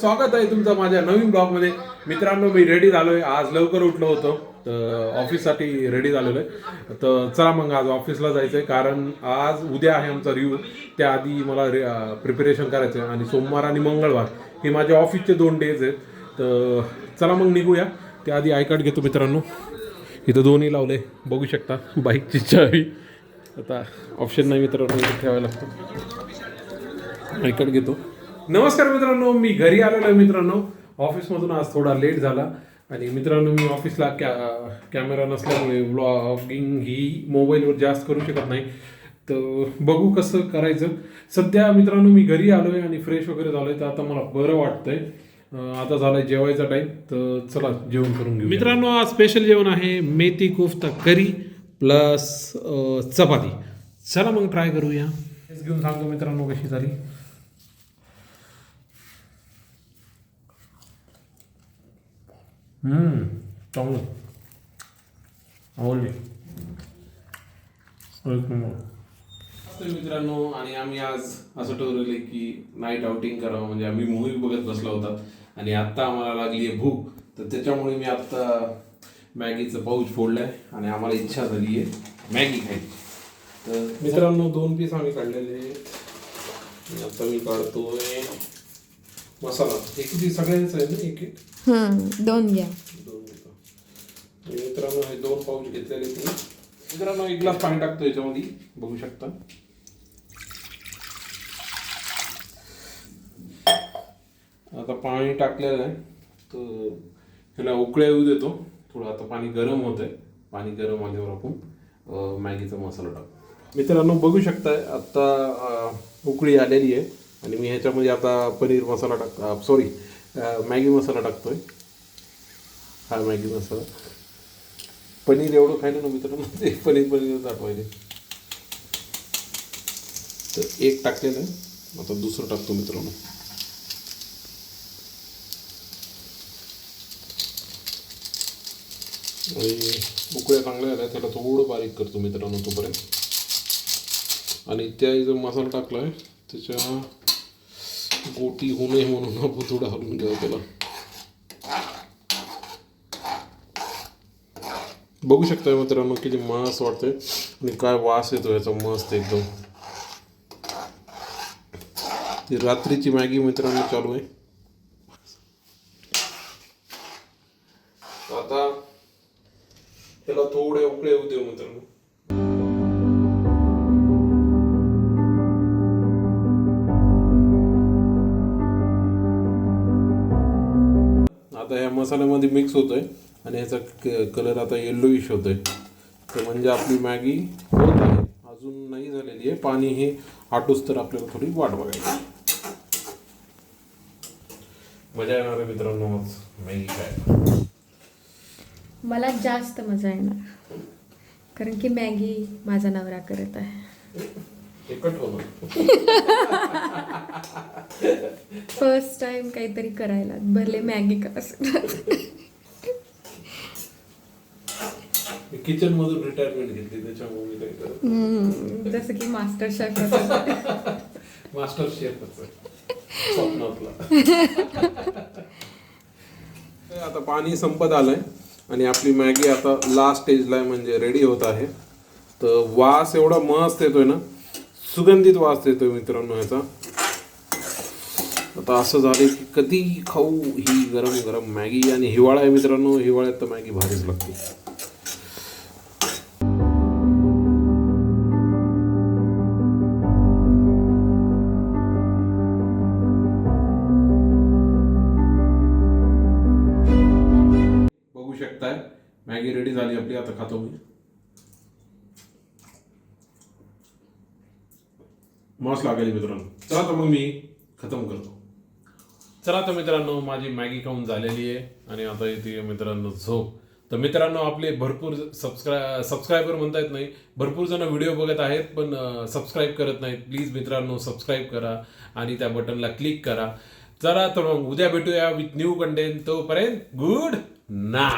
स्वागत आहे तुमचं माझ्या नवीन ब्लॉगमध्ये. मित्रांनो मी रेडी झालोय. आज लवकर उठलो होतो तर ऑफिससाठी रेडी झालेलो आहे. तर चला मग आज ऑफिसला जायचं आहे कारण आज उद्या आहे आमचा रिव्ह्यू त्याआधी मला प्रिपरेशन करायचं आहे आणि सोमवार आणि मंगळवार हे माझे ऑफिसचे दोन डेज आहेत. तर चला मग निघूया. त्याआधी आय कार्ड घेतो मित्रांनो. इथं दोन्ही लावले. बघू शकता बाईकची चावी. आता ऑप्शन नाही मित्रांनो ठेवायला लागतो. आय कार्ड घेतो. नमस्कार मित्रांनो मी घरी आलेलो आहे मित्रांनो. ऑफिसमधून आज थोडा लेट झाला आणि मित्रांनो मी ऑफिसला कॅ कॅमेरा नसल्यामुळे व्लॉगिंग ही मोबाईलवर जास्त करू शकत नाही. तर बघू कसं करायचं. सध्या मित्रांनो मी घरी आलो आहे आणि फ्रेश वगैरे झालो आहे तर आता मला बरं वाटतंय. आता झालाय जेवायचा टाईम तर चला जेवण करून घेऊ मित्रांनो आज स्पेशल जेवण आहे मेथी कोफ्ता करी प्लस चपाती. चला मग ट्राय करूया. हेच घेऊन सांगतो मित्रांनो कशी झाली. हम्म चांगलं. आवडली. एक नंबर. तर मित्रांनो आणि आम्ही आज असं ठरवले की नाईट आउटिंग करावं. म्हणजे आम्ही मूवी बघत बसलो होता. आणि आत्ता आम्हाला लागली आहे भूक. तर त्याच्यामुळे मी आत्ता मॅगीचं पाऊच फोडलंय. आणि आम्हाला इच्छा झाली आहे मॅगी खायची. तर मित्रांनो दोन पीस आम्ही काढलेले आता मी काढतोय. मसाला. एक किती सगळ्यांचं आहे ना एक एक हम्म दोन घ्या. दोन घेतो. आणि मित्रांनो हे दोन पाऊच घेतलेले तुम्ही. मित्रांनो एक ग्लास पाणी टाकतो याच्यामध्ये. बघू शकता. आता पाणी टाकलेलं आहे. तर ह्याला उकळ्या येऊ देतो. थोडं आता पाणी गरम होत आहे. पाणी गरम आल्यावर आपण मॅगीचा मसाला टाकू. मित्रांनो बघू शकताय आता अं, उकळी आलेली आहे. आणि मी ह्याच्यामध्ये आता पनीर मसाला टाक सॉरी मॅगी मसाला टाकतो आहे हा मॅगी मसाला. पनीर एवढं खायला ना मित्रांनो ते पनीर पनीर दाखवायले तर एक टाकलेलं आहे. आता दुसरं टाकतो मित्रांनो. आणि उकळ्या चांगल्या आल्या त्याला थोडं बारीक करतो मित्रांनो तोपर्यंत. आणि त्या जो मसाला टाकला आहे त्याच्या गोटी होऊ नये म्हणून आपण थोडं हलवून घ्यावं त्याला बघू शकता मित्रांनो किती मस्त वाटतंय आणि काय वास येतो याचा मस्त एकदम ती रात्रीची मॅगी मित्रांनो चालू आहे आता त्याला थोडे उकळे होऊ दे मित्रांनो आता ह्या मसाल्यामध्ये मिक्स होतोय आणि ह्याचा कलर आता येल्लोइश होतोय. तर म्हणजे आपली मॅगी होत आहे. अजून नाही झालेली आहे. पाणी हे आटूस तर आपल्याला थोडी वाट बघायची मजा येणार आहे मित्रांनो. आज मॅगी खायला. मला जास्त मजा येणार. कारण की मॅगी माझा नवरा करत आहे. फर्स्ट टाइम काहीतरी करायला. भरले मॅगी का किचन मधून रिटायरमेंट घेतली त्याच्यामुळे जसं की मास्टर शेफ मास्टर स्वप्नातला. आता पाणी संपत आलंय आणि आपली मॅगी आता लास्ट स्टेजला आहे म्हणजे रेडी होत आहे. तर वास एवढा मस्त येतोय ना. सुगंधित वास येतोय मित्रांनो ह्याचा. आता असं झालं की कधी खाऊ ही गरम गरम मॅगी आणि हिवाळा आहे मित्रांनो हिवाळ्यात तर मॅगी भारीच लागते. बघू शकताय मॅगी रेडी झाली आपली आता खातो मी. मस्त लागेल मित्रांनो. चला तर मग मी खतम करतो. चला तर मित्रांनो माझी मॅगी खाऊन झालेली आहे आणि आता येते मित्रांनो झोप. तर मित्रांनो आपले भरपूर सबस्क्राय सबस्क्रायबर म्हणता येत नाही भरपूर जण व्हिडिओ बघत आहेत पण सबस्क्राईब करत नाहीत. प्लीज मित्रांनो सबस्क्राईब करा आणि त्या बटनला क्लिक करा. चला तर मग उद्या भेटूया विथ न्यू कंटेंट तोपर्यंत गुड ना